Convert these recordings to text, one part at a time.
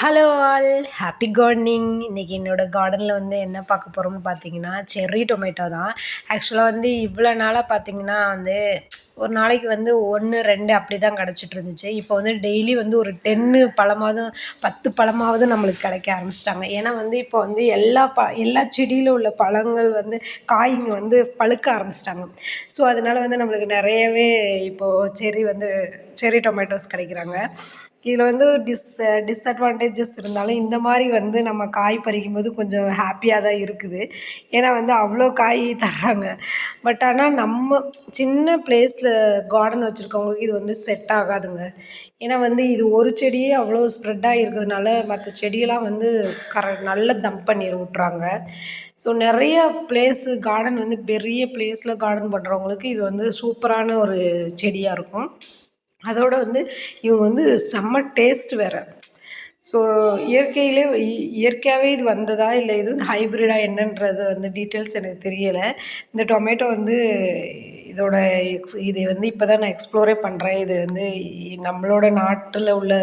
Hello all happy gardening இன்றைக்கி என்னோடய கார்டனில் வந்து என்ன பார்க்க போகிறோம்னு பார்த்தீங்கன்னா செர்ரி டொமேட்டோ தான். ஆக்சுவலாக வந்து இவ்வளோ நாளாக பார்த்தீங்கன்னா வந்து ஒரு நாளைக்கு வந்து ஒன்று ரெண்டு அப்படி தான் கிடச்சிட்டு இருந்துச்சு. இப்போ வந்து டெய்லி வந்து ஒரு டென்னு பழமாவது பத்து பழமாவது நம்மளுக்கு கிடைக்க ஆரம்பிச்சிட்டாங்க. ஏன்னா வந்து இப்போ வந்து எல்லா ப எல்லா செடியில் உள்ள பழங்கள் வந்து காய்ங்க வந்து பழுக்க ஆரம்பிச்சிட்டாங்க. ஸோ அதனால் வந்து நம்மளுக்கு நிறையவே இப்போது செரி வந்து செரி டொமேட்டோஸ் கிடைக்கிறாங்க. இதில் வந்து டிஸ் டிஸ்அட்வான்டேஜஸ் இருந்தாலும் இந்த மாதிரி வந்து நம்ம காய் பறிக்கும் போது கொஞ்சம் ஹாப்பியாக தான் இருக்குது. ஏன்னா வந்து அவ்வளோ காய் தர்றாங்க. பட் ஆனால் நம்ம சின்ன ப்ளேஸில் கார்டன் வச்சுருக்கவங்களுக்கு இது வந்து செட் ஆகாதுங்க. ஏன்னா வந்து இது ஒரு செடியே அவ்வளோ ஸ்ப்ரெட்டாக இருக்கிறதுனால மற்ற செடியெல்லாம் வந்து கர நல்லா தம்ப் பண்ணி விட்றாங்க ஸோ நிறைய பிளேஸு கார்டன் வந்து பெரிய ப்ளேஸில் கார்டன் பண்ணுறவங்களுக்கு இது வந்து சூப்பரான ஒரு செடியாக இருக்கும். அதோடு வந்து இவங்க வந்து செம்ம டேஸ்ட் வேறு. ஸோ இயற்கையிலே இயற்கையாகவே இது வந்ததா இல்லை இது வந்து ஹைப்ரிடா என்னன்றது வந்து டீட்டெயில்ஸ் எனக்கு தெரியலை. இந்த டொமேட்டோ வந்து இதோட எக்ஸ் இதை வந்து இப்போ தான் நான் எக்ஸ்ப்ளோரே பண்ணுறேன் இது வந்து நம்மளோட நாட்டில் உள்ள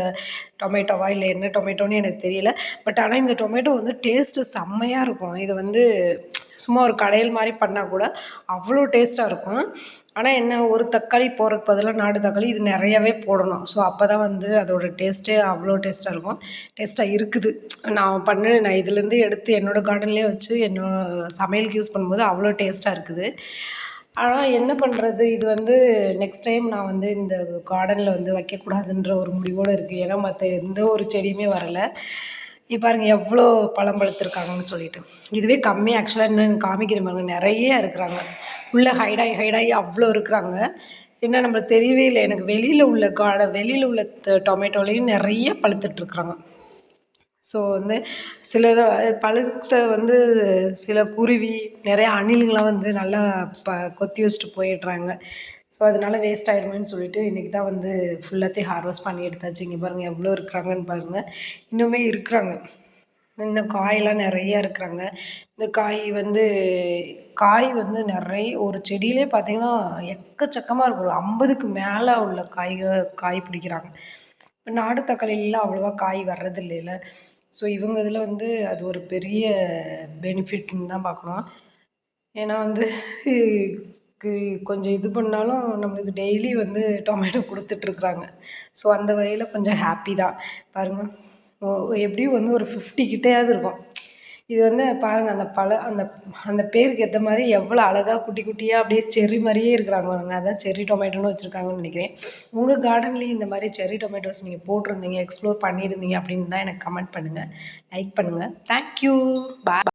டொமேட்டோவா இல்லை என்ன டொமேட்டோன்னு எனக்கு தெரியல. பட் ஆனால் இந்த டொமேட்டோ வந்து டேஸ்ட்டு செம்மையாக இருக்கும். இது வந்து சும்மா ஒரு கடையில் மாதிரி பண்ணால் கூட அவ்வளோ டேஸ்ட்டாக இருக்கும். ஆனால் என்ன ஒரு தக்காளி போடுறதுக்கு பதிலாக நாட்டு தக்காளி இது நிறையாவே போடணும். ஸோ அப்போ தான் வந்து அதோடய டேஸ்ட்டே அவ்வளோ டேஸ்ட்டாக இருக்கும். டேஸ்ட்டாக இருக்குது. நான் பண்ண நான் இதுலேருந்து எடுத்து என்னோடய கார்டன்லேயே வச்சு என்னோட சமையலுக்கு யூஸ் பண்ணும்போது அவ்வளோ டேஸ்ட்டாக இருக்குது. ஆனால் என்ன பண்ணுறது இது வந்து நெக்ஸ்ட் டைம் நான் வந்து இந்த கார்டனில் வந்து வைக்கக்கூடாதுன்ற ஒரு முடிவோடு இருக்குது ஏன்னா மற்ற எந்த ஒரு செடியுமே வரலை. இப்போ பாருங்கள் எவ்வளோ பழம் பழுத்துருக்காங்கன்னு சொல்லிட்டு. இதுவே கம்மி ஆக்சுவலாக என்னென்னு காமிக்கிற மாதிரி நிறைய இருக்கிறாங்க. உள்ளே ஹைடாகி ஹைடாகி அவ்வளோ இருக்கிறாங்க. என்ன நம்மளுக்கு தெரியவே இல்லை. எனக்கு வெளியில் உள்ள காடை வெளியில் உள்ள டொமேட்டோலையும் நிறைய பழுத்துட்ருக்குறாங்க. ஸோ வந்து சில பழுத்த வந்து சில குருவி நிறைய அணில்கள்லாம் வந்து நல்லா ப கொத்தி வச்சுட்டு போயிடுறாங்க. ஸோ அதனால வேஸ்ட் ஆகிடுமேன்னு சொல்லிட்டு இன்றைக்கி தான் வந்து ஃபுல்லாத்தையும் ஹார்வெஸ்ட் பண்ணி எடுத்தாச்சு. இங்கே பாருங்கள் எவ்வளோ இருக்கிறாங்கன்னு பாருங்கள் இன்னுமே இருக்கிறாங்க. இன்னும் காயெல்லாம் நிறையா இருக்கிறாங்க. இந்த காய் வந்து காய் வந்து நிறைய ஒரு செடியிலே பார்த்திங்கன்னா எக்கச்சக்கமாக இருக்கும். ஒரு ஐம்பதுக்கு மேலே உள்ள காய்க காய் பிடிக்கிறாங்க. இப்போ நாடு தக்காளிலாம் அவ்வளோவா காய் வர்றது இல்லைல்ல ஸோ இவங்க இதில் வந்து அது ஒரு பெரிய பெனிஃபிட்னு தான் பார்க்கணும். ஏன்னா வந்து கொஞ்சம் இது பண்ணாலும் நம்மளுக்கு டெய்லி வந்து டொமேட்டோ கொடுத்துட்ருக்குறாங்க ஸோ அந்த வகையில் கொஞ்சம் ஹாப்பி தான். பாருங்கள் எப்படியும் வந்து ஒரு ஃபிஃப்டி கிட்டேயாவது இருக்கும். இது வந்து பாருங்கள் அந்த பழ அந்த அந்த பேருக்கு ஏற்ற மாதிரி எவ்வளோ அழகாக குட்டி குட்டியாக அப்படியே செர்ரி மாதிரியே இருக்கிறாங்க பாருங்க. அதான் செர்ரி டொமேட்டோன்னு வச்சுருக்காங்கன்னு நினைக்கிறேன். உங்கள் கார்டன்லேயும் இந்த மாதிரி செர்ரி டொமேட்டோஸ் நீங்கள் போட்டிருந்தீங்க எக்ஸ்ப்ளோர் பண்ணியிருந்தீங்க அப்படின்னு தான் எனக்கு கமெண்ட் பண்ணுங்கள் லைக் பண்ணுங்கள் தேங்க்யூ பாய்